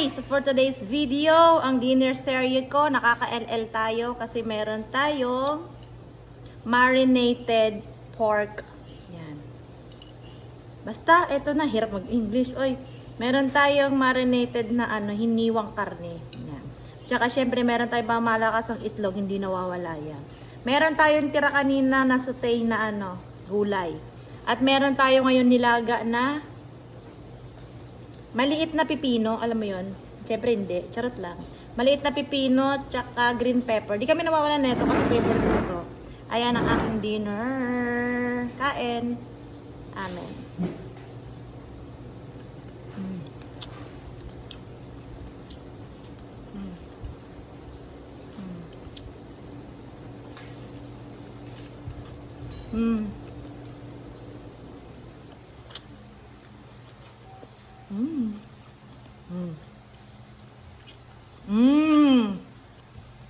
guys! For today's video, ang dinner series ko, nakaka-LL tayo kasi meron tayong marinated pork. Yan. Basta, eto na, hirap mag-English. Oy, meron tayong marinated na ano, hiniwang karne. Yan. Tsaka syempre, meron tayong mga malakas ng itlog, hindi nawawala yan. Meron tayong tira kanina na saute na ano, gulay. At meron tayo ngayon nilaga na Maliit na pipino, alam mo yon Siyempre hindi, charot lang. Maliit na pipino, tsaka green pepper. Di kami nawawalan nito kasi favorite ko to. Ayan ang aking dinner. Kain. Amen. Mm. Mm. Mm. Mm. Mm. Mm. Mm.